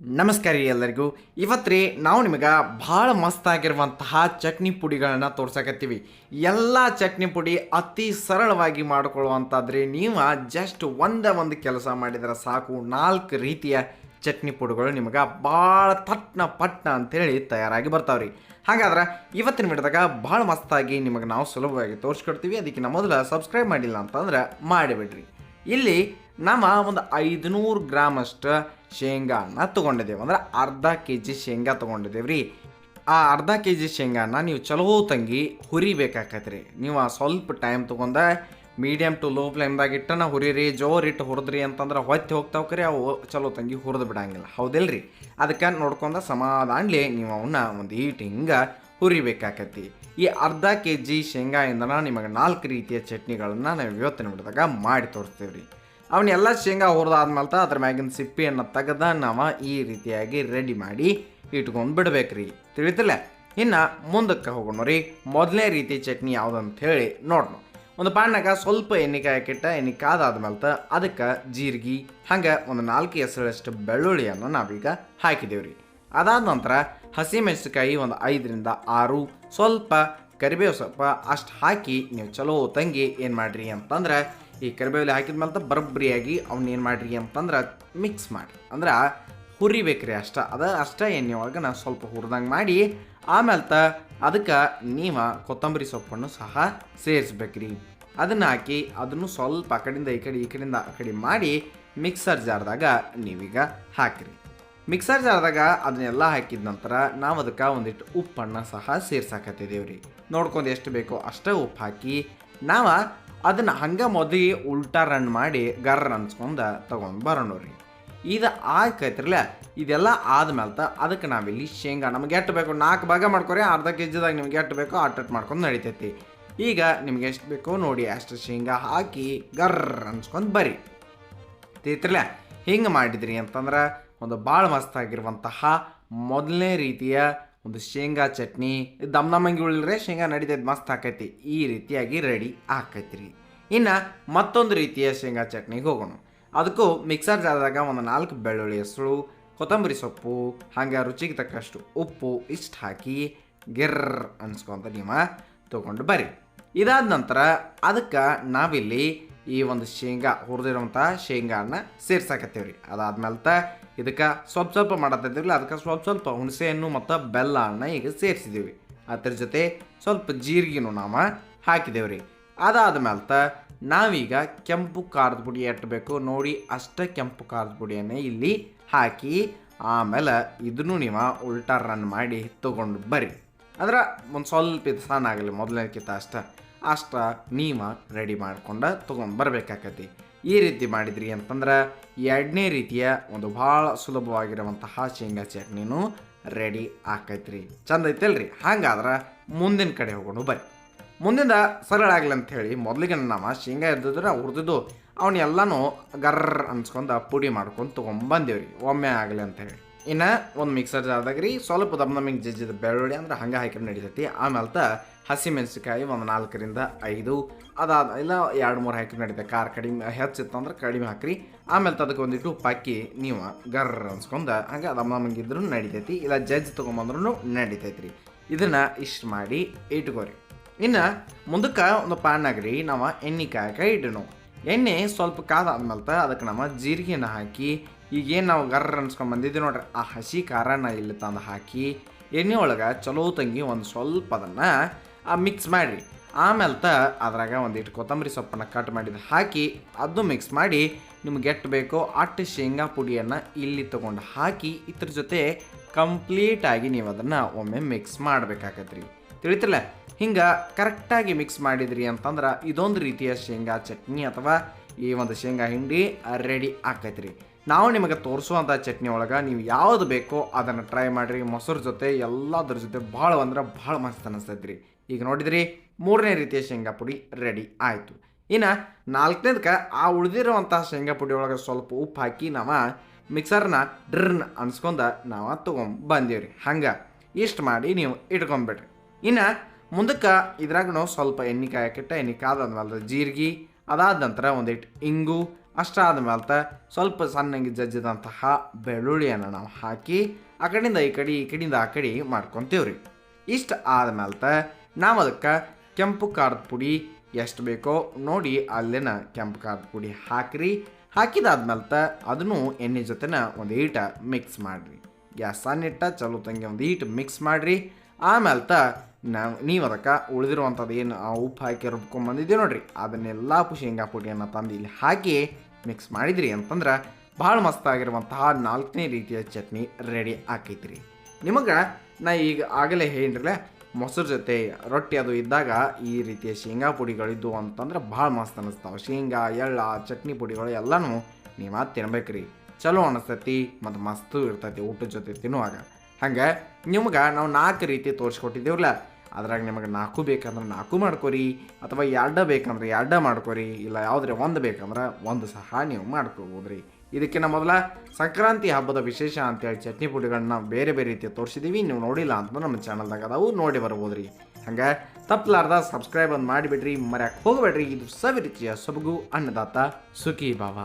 ನಮಸ್ಕಾರ ರೀ ಎಲ್ಲರಿಗೂ. ಇವತ್ತು ರೀ ನಾವು ನಿಮಗೆ ಭಾಳ ಮಸ್ತಾಗಿರುವಂತಹ ಚಟ್ನಿ ಪುಡಿಗಳನ್ನು ತೋರ್ಸಕತ್ತೀವಿ. ಎಲ್ಲ ಚಟ್ನಿ ಪುಡಿ ಅತಿ ಸರಳವಾಗಿ ಮಾಡಿಕೊಳ್ಳುವಂಥದ್ರಿ ನೀವು ಜಸ್ಟ್ ಒಂದೇ ಒಂದು ಕೆಲಸ ಮಾಡಿದ್ರೆ ಸಾಕು. ನಾಲ್ಕು ರೀತಿಯ ಚಟ್ನಿ ಪುಡಿಗಳು ನಿಮಗೆ ಭಾಳ ತಟ್ನ ಪಟ್ನ ಅಂತೇಳಿ ತಯಾರಾಗಿ ಬರ್ತಾವ್ರಿ. ಹಾಗಾದ್ರೆ ಇವತ್ತಿನ ವಿಡಿಯೋದಾಗ ಭಾಳ ಮಸ್ತಾಗಿ ನಿಮಗೆ ನಾವು ಸುಲಭವಾಗಿ ತೋರಿಸ್ಕೊಡ್ತೀವಿ. ಅದಕ್ಕೆ ಮೊದಲು ಸಬ್ಸ್ಕ್ರೈಬ್ ಮಾಡಿಲ್ಲ ಅಂತಂದ್ರೆ ಮಾಡಿಬಿಡ್ರಿ. ಇಲ್ಲಿ ನಮ್ಮ ಒಂದು ಐದುನೂರು ಗ್ರಾಮ್ ಅಷ್ಟು ಶೇಂಗಾನ ತೊಗೊಂಡಿದ್ದೇವೆ. ಅಂದ್ರೆ ಅರ್ಧ ಕೆ ಜಿ ಶೇಂಗಾ ತೊಗೊಂಡಿದ್ದೇವೆ ರೀ ಆ ಅರ್ಧ ಕೆ ಜಿ ಶೇಂಗಾನ ನೀವು ಚಲೋ ತಂಗಿ ಹುರಿಬೇಕಾಕತ್ರಿ. ನೀವು ಆ ಸ್ವಲ್ಪ ಟೈಮ್ ತೊಗೊಂಡ ಮೀಡಿಯಮ್ ಟು ಲೋ ಫ್ಲೇಮ್ದಾಗ ಇಟ್ಟನ ಹುರಿರಿ, ಜೋರ್ ಇಟ್ಟು ಹುರಿದ್ರಿ ಅಂತಂದ್ರೆ ಹೊತ್ತಿ ಹೋಗ್ತಾವ ಕರೆ ಅವು ಚಲೋ ತಂಗಿ ಹುರಿದು ಬಿಡಂಗಿಲ್ಲ. ಹೌದಿಲ್ರಿ? ಅದಕ್ಕೆ ನೋಡ್ಕೊಂಡ ಸಮಾಧಾನ್ಲಿ ನೀವು ಅವನ್ನ ಒಂದು ಈಟ್ ಹಿಂಗೆ ಹುರಿಬೇಕಾಕತಿ ಈ ಅರ್ಧ ಕೆ ಜಿ ಶೇಂಗಾಯಿಂದನ ನಿಮಗೆ ನಾಲ್ಕು ರೀತಿಯ ಚಟ್ನಿಗಳನ್ನು ನಾವು ಇವತ್ತಿನ ಬಿಡಿದಾಗ ಮಾಡಿ ತೋರಿಸ್ತೀವಿ ರೀ ಅವನ್ನೆಲ್ಲ ಶೇಂಗಾ ಹುರಿದಾದ್ಮೇಲೆ ಅದ್ರ ಮ್ಯಾಗಿನ ಸಿಪ್ಪಿಯನ್ನು ತೆಗೆದ ನಾವು ಈ ರೀತಿಯಾಗಿ ರೆಡಿ ಮಾಡಿ ಇಟ್ಕೊಂಡು ಬಿಡ್ಬೇಕ್ರಿ. ತಿಳಿತಿಲ್ಲ? ಇನ್ನು ಮುಂದಕ್ಕೆ ಹೋಗೋಣ ರೀ ಮೊದಲನೇ ರೀತಿ ಚಟ್ನಿ ಯಾವುದಂತ ಹೇಳಿ ನೋಡೋಣ ಒಂದು ಪಾನಕ ಸ್ವಲ್ಪ ಎಣ್ಣೆ ಕಾಯಕ್ಕಿಟ್ಟ ಎಣ್ಣೆ ಕಾದಾದ್ಮೇಲೆ ಅದಕ್ಕೆ ಜೀರಿಗೆ, ಹಂಗೆ ಒಂದು ನಾಲ್ಕು ಹೆಸರಷ್ಟು ಬೆಳ್ಳುಳ್ಳಿಯನ್ನು ನಾವೀಗ ಹಾಕಿದೇವ್ರಿ. ಅದಾದ ನಂತರ ಹಸಿಮೆಣಸಿನಕಾಯಿ ಒಂದು ಐದರಿಂದ ಆರು, ಸ್ವಲ್ಪ ಕರಿಬೇವು ಸ್ವಲ್ಪ ಅಷ್ಟು ಹಾಕಿ ನೀವು ಚಲೋ ತಂಗಿ ಏನು ಮಾಡಿರಿ ಅಂತಂದ್ರೆ ಈ ಕರಿಬೇವಲ್ಲಿ ಹಾಕಿದ ಮೇಲೆ ಬರಬ್ರಿಯಾಗಿ ಅವ್ನ ಏನು ಮಾಡ್ರಿ ಅಂತಂದ್ರೆ ಮಿಕ್ಸ್ ಮಾಡಿ ಅಂದ್ರೆ ಹುರಿಬೇಕ್ರಿ ಅಷ್ಟ. ಅದ ಅಷ್ಟ ಎಣ್ಣೆ ಒಳಗೆ ನಾನು ಸ್ವಲ್ಪ ಹುರಿದಂಗೆ ಮಾಡಿ, ಆಮೇಲೆ ತ ಅದಕ್ಕೆ ನೀವು ಕೊತ್ತಂಬರಿ ಸೊಪ್ಪನ್ನು ಸಹ ಸೇರಿಸ್ಬೇಕ್ರಿ. ಅದನ್ನು ಹಾಕಿ ಅದನ್ನು ಸ್ವಲ್ಪ ಆ ಕಡೆಯಿಂದ ಈ ಕಡೆ ಈ ಕಡೆಯಿಂದ ಆ ಕಡೆ ಮಾಡಿ ಮಿಕ್ಸರ್ ಜಾರ್ದಾಗ ನೀವೀಗ ಹಾಕಿರಿ. ಮಿಕ್ಸರ್ ಜಾರ್ದಾಗ ಅದನ್ನೆಲ್ಲ ಹಾಕಿದ ನಂತರ ನಾವು ಅದಕ್ಕೆ ಒಂದಿಷ್ಟು ಉಪ್ಪನ್ನು ಸಹ ಸೇರ್ಸಾಕತ್ತಿದ್ದೇವೆ ರೀ ನೋಡ್ಕೊಂಡು ಎಷ್ಟು ಬೇಕೋ ಅಷ್ಟೇ ಉಪ್ಪು ಹಾಕಿ ನಾವು ಅದನ್ನು ಹಂಗೆ ಮೊದಲಿಗೆ ಉಲ್ಟಾ ರನ್ ಮಾಡಿ ಗರ್ರ ಅನ್ಸ್ಕೊಂಡು ತೊಗೊಂಡು ಬರೋಣ ರೀ ಇದು ಆಯ್ಕೈತ್ರಲ್ಲ ಇದೆಲ್ಲ ಆದ್ಮೇಲೆ ಅದಕ್ಕೆ ನಾವಿಲ್ಲಿ ಶೇಂಗಾ ನಮಗೆ ಎಷ್ಟು ಬೇಕು? ನಾಲ್ಕು ಭಾಗ ಮಾಡ್ಕೊರಿ, ಅರ್ಧ ಕೆ ಜಿದಾಗ ನಿಮ್ಗೆ ಎಷ್ಟು ಬೇಕೋ ಅಟ್ಟಟ್ ಮಾಡ್ಕೊಂಡು ನಡಿತೈತಿ. ಈಗ ನಿಮ್ಗೆ ಎಷ್ಟು ಬೇಕೋ ನೋಡಿ ಅಷ್ಟು ಶೇಂಗಾ ಹಾಕಿ ಗರ್ರ ಅನ್ಸ್ಕೊಂಡು ಬರ್ರಿ. ತಿಳಿತಿರ್ಲ? ಹಿಂಗೆ ಮಾಡಿದ್ರಿ ಅಂತಂದ್ರೆ ಒಂದು ಭಾಳ ಮಸ್ತಾಗಿರುವಂತಹ ಮೊದಲನೇ ರೀತಿಯ ಒಂದು ಶೇಂಗಾ ಚಟ್ನಿ ದಮ್ ದಮ್ಮಂಗಿ ಉಳಿದ್ರೆ ಶೇಂಗಾ ನಡಿತೈತೆ, ಮಸ್ತ್ ಆಕೈತಿ. ಈ ರೀತಿಯಾಗಿ ರೆಡಿ ಆಕೈತ್ರಿ. ಇನ್ನು ಮತ್ತೊಂದು ರೀತಿಯ ಶೇಂಗಾ ಚಟ್ನಿಗೆ ಹೋಗೋಣ. ಅದಕ್ಕೂ ಮಿಕ್ಸರ್ ಜಾರದಾಗ ಒಂದು ನಾಲ್ಕು ಬೆಳ್ಳುಳ್ಳಿ ಹೆಸರು, ಕೊತ್ತಂಬರಿ ಸೊಪ್ಪು, ಹಾಗೆ ರುಚಿಗೆ ತಕ್ಕಷ್ಟು ಉಪ್ಪು ಇಷ್ಟು ಹಾಕಿ ಗಿರ್ರ್ ಅನ್ಸ್ಕೊಂತ ನೀವು ತೊಗೊಂಡು ಬರ್ರಿ. ಇದಾದ ನಂತರ ಅದಕ್ಕೆ ನಾವಿಲ್ಲಿ ಈ ಒಂದು ಶೇಂಗಾ ಹುರಿದಿರುವಂತಹ ಶೇಂಗಾನ ಸೇರ್ಸಾಕತ್ತೀವ್ರಿ. ಅದಾದ್ಮೇಲೆ ಇದಕ್ಕೆ ಸ್ವಲ್ಪ ಸ್ವಲ್ಪ ಮಾಡತ್ತಿದ್ದಿರಲ್ಲ ಅದಕ್ಕೆ ಸ್ವಲ್ಪ ಸ್ವಲ್ಪ ಹುಣಸೆಹಣ್ಣು ಮತ್ತು ಬೆಲ್ಲ ಹಣ್ಣ ಈಗ ಸೇರಿಸಿದ್ದೀವಿ ಅದ್ರ ಜೊತೆ ಸ್ವಲ್ಪ ಜೀರಿಗೆನೂ ನಾವು ಹಾಕಿದೇವ್ರಿ. ಅದಾದ್ಮೇಲೆ ನಾವೀಗ ಕೆಂಪು ಖಾರದ ಪುಡಿ ಎಷ್ಟು ಬೇಕು ನೋಡಿ, ಅಷ್ಟ ಕೆಂಪು ಖಾರದ ಪುಡಿಯನ್ನೇ ಇಲ್ಲಿ ಹಾಕಿ ಆಮೇಲೆ ಇದನ್ನು ನೀವು ಉಲ್ಟಾ ರನ್ ಮಾಡಿ ತೊಗೊಂಡು ಬರ್ರಿ. ಅಂದ್ರೆ ಒಂದು ಸ್ವಲ್ಪ ಇದು ಸಣ್ಣ ಆಗಲಿ ಮೊದಲನೇಕ್ಕಿಂತ ಅಷ್ಟ ಅಷ್ಟ ನೀವು ರೆಡಿ ಮಾಡ್ಕೊಂಡು ತೊಗೊಂಡು ಬರಬೇಕಾಕತಿ. ಈ ರೀತಿ ಮಾಡಿದ್ರಿ ಅಂತಂದ್ರೆ ಎರಡನೇ ರೀತಿಯ ಒಂದು ಭಾಳ ಸುಲಭವಾಗಿರುವಂತಹ ಶೇಂಗಾ ಚಟ್ನಿನೂ ರೆಡಿ ಆಕೈತ್ರಿ. ಚಂದ ಐತಲ್ರಿ? ಹಂಗಾದ್ರೆ ಮುಂದಿನ ಕಡೆ ಹೋಗೋಣ ಬರ್ರಿ ಮುಂದಿಂದ ಸರಳ ಆಗಲಿ ಅಂತ ಹೇಳಿ ಮೊದಲಿಗೆ ನಮ್ಮ ಶೇಂಗಾ ಇದ್ದಿದ್ರೆ ಹುರಿದಿದ್ದು ಅವನ್ನೆಲ್ಲನೂ ಗರ್ರ ಅನ್ಸ್ಕೊಂಡು ಪುಡಿ ಮಾಡ್ಕೊಂಡು ತೊಗೊಂಬಂದೇವ್ರಿ ಒಮ್ಮೆ ಆಗಲಿ ಅಂತ ಹೇಳಿ ಇನ್ನು ಒಂದು ಮಿಕ್ಸರ್ ಜಾರ್ದಾಗ ರೀ. ಸ್ವಲ್ಪ ದಮ್ ನಮಗೆ ಜಜ್ಜಿದ ಬೆಳ್ಳುಳ್ಳಿ ಅಂದ್ರೆ ಹಂಗೆ ಹಾಕಿ ನಡೀತೈತಿ. ಆಮೇಲೆ ತ ಹಸಿ ಮೆಣಸಿಕಾಯಿ ಒಂದು ನಾಲ್ಕರಿಂದ ಐದು. ಅದಾದ ಇಲ್ಲ ಎರಡು ಮೂರು ಹಾಕಿ ನಡೀತದೆ ಖಾರ ಕಡಿಮೆ ಹೆಚ್ಚಿತ್ತು ಅಂದ್ರೆ ಕಡಿಮೆ ಹಾಕ್ರಿ. ಆಮೇಲೆ ಅದಕ್ಕೆ ಒಂದಿಟ್ಟು ಪಾಕಿ ನೀವು ಗರ್ರ ಅನ್ಸ್ಕೊಂಡು ಹಂಗೆ ದಮ್ ಇದ್ರೂ ನಡಿತೈತಿ. ಇಲ್ಲ ಜಜ್ ತೊಗೊಂಬಂದ್ರೂ ನಡಿತೈತಿ ರೀ ಇದನ್ನು ಇಷ್ಟು ಮಾಡಿ ಇಟ್ಕೋರಿ. ಇನ್ನು ಮುಂದಕ್ಕೆ ಒಂದು ಪ್ಯಾನ್ ಆಗ್ರಿ ನಾವು ಎಣ್ಣೆ ಕಾಯಕ ಇಡನು. ಎಣ್ಣೆ ಸ್ವಲ್ಪ ಕಾದಾದ್ಮೇಲೆ ಅದಕ್ಕೆ ನಮ್ಮ ಜೀರಿಗೆನ ಹಾಕಿ, ಈಗೇನು ನಾವು ಗರ್ರ ಅನ್ಸ್ಕೊಂಡು ಬಂದಿದ್ದೀವಿ ನೋಡ್ರಿ, ಆ ಹಸಿ ಖಾರನ ಇಲ್ಲಿ ತಂದು ಹಾಕಿ, ಎಣ್ಣೆ ಒಳಗೆ ಚಲೋ ತಂಗಿ ಒಂದು ಸ್ವಲ್ಪ ಅದನ್ನು ಮಿಕ್ಸ್ ಮಾಡಿರಿ. ಆಮೇಲೆ ತ ಅದ್ರಾಗ ಒಂದಿಟ್ಟು ಕೊತ್ತಂಬರಿ ಸೊಪ್ಪನ್ನು ಕಟ್ ಮಾಡಿದ್ದು ಹಾಕಿ, ಅದು ಮಿಕ್ಸ್ ಮಾಡಿ ನಿಮ್ಗೆ ಎಷ್ಟು ಬೇಕೋ ಅಟ್ಟು ಶೇಂಗಾ ಪುಡಿಯನ್ನು ಇಲ್ಲಿ ತೊಗೊಂಡು ಹಾಕಿ ಇದ್ರ ಜೊತೆ ಕಂಪ್ಲೀಟಾಗಿ ನೀವು ಅದನ್ನು ಒಮ್ಮೆ ಮಿಕ್ಸ್ ಮಾಡಬೇಕಾಗತ್ರಿ ತಿಳಿತಿಲ್ಲ? ಹಿಂಗೆ ಕರೆಕ್ಟಾಗಿ ಮಿಕ್ಸ್ ಮಾಡಿದ್ರಿ ಅಂತಂದ್ರೆ ಇದೊಂದು ರೀತಿಯ ಶೇಂಗಾ ಚಟ್ನಿ ಅಥವಾ ಈ ಒಂದು ಶೇಂಗಾ ಹಿಂಡಿ ರೆಡಿ ಆಕೈತ್ರಿ. ನಾವು ನಿಮಗೆ ತೋರಿಸುವಂಥ ಚಟ್ನಿ ಒಳಗೆ ನೀವು ಯಾವುದು ಬೇಕೋ ಅದನ್ನು ಟ್ರೈ ಮಾಡಿರಿ. ಮೊಸರು ಜೊತೆ ಎಲ್ಲದ್ರ ಜೊತೆ ಭಾಳ ಅಂದ್ರೆ ಭಾಳ ಮಸ್ತ್ ಅನಿಸ್ತೈತ್ರಿ. ಈಗ ನೋಡಿದ್ರಿ ಮೂರನೇ ರೀತಿಯ ಶೇಂಗಾ ಪುಡಿ ರೆಡಿ ಆಯಿತು. ಇನ್ನು ನಾಲ್ಕನೇದಕ್ಕೆ ಆ ಉಳಿದಿರುವಂಥ ಶೇಂಗಾ ಪುಡಿ ಒಳಗೆ ಸ್ವಲ್ಪ ಉಪ್ಪು ಹಾಕಿ ನಾವು ಮಿಕ್ಸರ್ನ ಡ್ರನ್ ಅನ್ಸ್ಕೊಂಡ ನಾವು ತೊಗೊಂಡು ಬಂದೀವ್ರಿ ಹಂಗೆ ಇಷ್ಟು ಮಾಡಿ ನೀವು ಇಟ್ಕೊಂಬಿಡ್ರಿ. ಇನ್ನು ಮುಂದಕ್ಕೆ ಇದ್ರಾಗೂ ಸ್ವಲ್ಪ ಎಣ್ಣೆ ಕಾಯಕ್ಕಿಟ್ಟ ಎಣ್ಣೆ ಕಾದಾದ್ಮೇಲೆ ಜೀರಿಗೆ, ಅದಾದ ನಂತರ ಒಂದಿಟ್ಟು ಇಂಗು ಅಷ್ಟಾದ ಮೇಲೆ ಸ್ವಲ್ಪ ಸಣ್ಣಗೆ ಜಜ್ಜಿದಂತಹ ಬೆಳ್ಳುಳ್ಳಿಯನ್ನು ನಾವು ಹಾಕಿ ಆ ಕಡೆಯಿಂದ ಈ ಕಡೆ, ಈ ಕಡೆಯಿಂದ ಆ ಕಡೆ ಮಾಡ್ಕೊತೀವ್ರಿ. ಇಷ್ಟು ಆದಮೇಲೆ ನಾವು ಅದಕ್ಕೆ ಕೆಂಪು ಖಾರದ ಪುಡಿ ಎಷ್ಟು ಬೇಕೋ ನೋಡಿ ಅಲ್ಲಿನ ಕೆಂಪು ಖಾರದ ಪುಡಿ ಹಾಕಿರಿ. ಹಾಕಿದಾದ್ಮೇಲೆ ಅದನ್ನು ಎಣ್ಣೆ ಜೊತೆನ ಒಂದು ಈಟ ಮಿಕ್ಸ್ ಮಾಡಿರಿ. ಗ್ಯಾಸ್ ಸಣ್ಣಿಟ್ಟ ಚಲೋ ತಂಗಿ ಒಂದು ಈಟ್ ಮಿಕ್ಸ್ ಮಾಡಿರಿ. ಆಮೇಲೆ ನಾವು ನೀವು ಅದಕ್ಕೆ ಉಳಿದಿರುವಂಥದ್ದು ಏನು? ಆ ಉಪ್ಪು ಹಾಕಿ ರುಬ್ಕೊಂಬಂದಿದ್ದೀವಿ ನೋಡ್ರಿ. ಅದನ್ನೆಲ್ಲ ಶೇಂಗಾ ಪುಡಿಯನ್ನು ತಂದು ಇಲ್ಲಿ ಹಾಕಿ ಮಿಕ್ಸ್ ಮಾಡಿದ್ರಿ ಅಂತಂದ್ರೆ ಭಾಳ ಮಸ್ತಾಗಿರುವಂತಹ ನಾಲ್ಕನೇ ರೀತಿಯ ಚಟ್ನಿ ರೆಡಿ ಆಕೈತ್ರಿ. ನಿಮಗೆ ನಾ ಈಗ ಆಗಲೇ ಹೇಳಿದ್ರಲ್ಲ ಮೊಸರು ಜೊತೆ ರೊಟ್ಟಿ ಅದು ಇದ್ದಾಗ ಈ ರೀತಿಯ ಶೇಂಗಾ ಪುಡಿಗಳಿದ್ದು ಅಂತಂದ್ರೆ ಭಾಳ ಮಸ್ತ್ ಅನ್ನಿಸ್ತಾವೆ ಶೇಂಗಾ, ಎಳ್ಳ, ಚಟ್ನಿ ಪುಡಿಗಳು ಎಲ್ಲನೂ ನೀವು ತಿನ್ಬೇಕ್ರಿ. ಚಲೋ ಅನಿಸ್ತೈತಿ ಮತ್ತು ಮಸ್ತು ಇರ್ತೈತಿ ಊಟದ ಜೊತೆ ತಿನ್ನುವಾಗ. ಹಂಗೆ ನಿಮ್ಗೆ ನಾವು ನಾಲ್ಕು ರೀತಿ ತೋರಿಸ್ಕೊಟ್ಟಿದ್ದೇವಲ್ಲ ಅದ್ರಾಗ ನಿಮಗೆ ನಾಲ್ಕು ಬೇಕಂದ್ರೆ ನಾಲ್ಕು ಮಾಡ್ಕೊರಿ, ಅಥವಾ ಎರಡ ಬೇಕಂದ್ರೆ ಎರಡ ಮಾಡ್ಕೊರಿ, ಇಲ್ಲ ಯಾವುದ್ರೆ ಒಂದು ಬೇಕಂದ್ರೆ ಒಂದು ಸಹ ನೀವು ಮಾಡ್ಕೋಬೋದ್ರಿ. ಇದಕ್ಕಿಂತ ಮೊದಲ ಸಂಕ್ರಾಂತಿ ಹಬ್ಬದ ವಿಶೇಷ ಅಂತೇಳಿ ಚಟ್ನಿ ಪುಡಿಗಳನ್ನ ಬೇರೆ ಬೇರೆ ರೀತಿ ತೋರಿಸಿದ್ದೀವಿ ನೀವು ನೋಡಿಲ್ಲ ಅಂತ ನಮ್ಮ ಚಾನಲ್ದಾಗ ಅದಾವು, ನೋಡಿ ಬರ್ಬೋದ್ರಿ. ಹಂಗೆ ತಪ್ಪಲಾರ್ದ ಸಬ್ಸ್ಕ್ರೈಬ್ ಒಂದು ಮಾಡಿಬಿಡ್ರಿ, ಮರ್ಯಾಕೆ ಹೋಗಬೇಡ್ರಿ, ಇದು ಸವಿ ರೀತಿಯ ಸೊಬಗು ಅನ್ನದಾತ ಸುಖಿ ಬಾವ